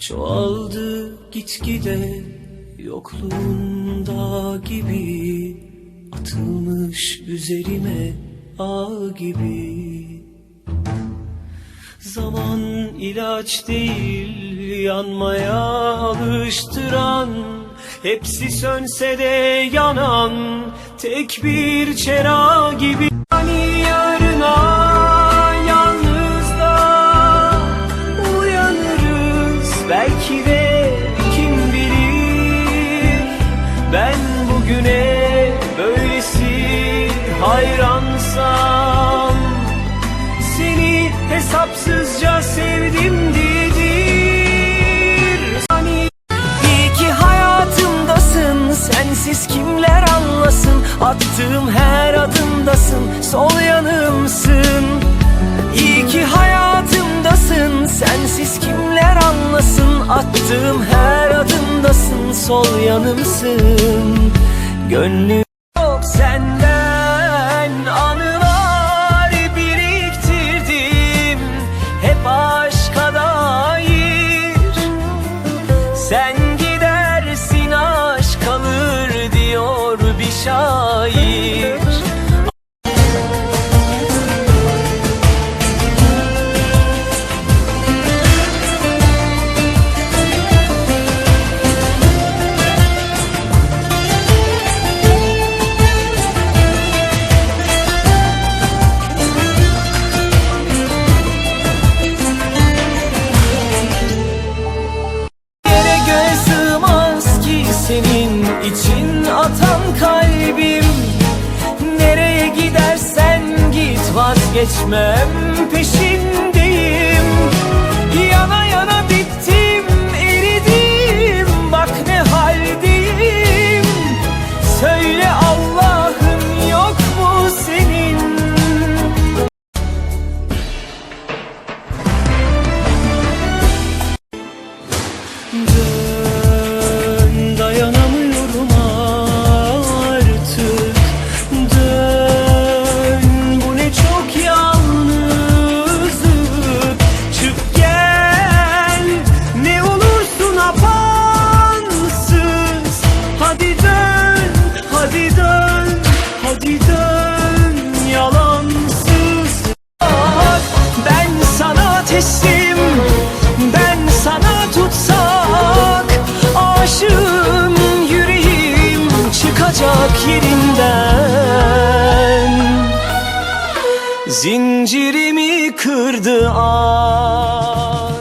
Çoğaldı gitgide yokluğunda gibi Atılmış üzerime ağ gibi. Zaman ilaç değil yanmaya alıştıran Hepsi sönse de yanan tek bir çera gibi hayransam seni hesapsızca sevdim diyedir. Hani iyi ki hayatımdasın Sensiz kimler anlasın? Attığım her adımdasın Sol yanımsın. İyi ki hayatımdasın Sensiz kimler anlasın? Attığım her adımdasın Sol yanımsın. Gönlüm atan kalbim Nereye gidersen git vazgeçmem teslim Ben sana tutsak Aşığım yüreğim Çıkacak yerinden. Zincirimi kırdı aşk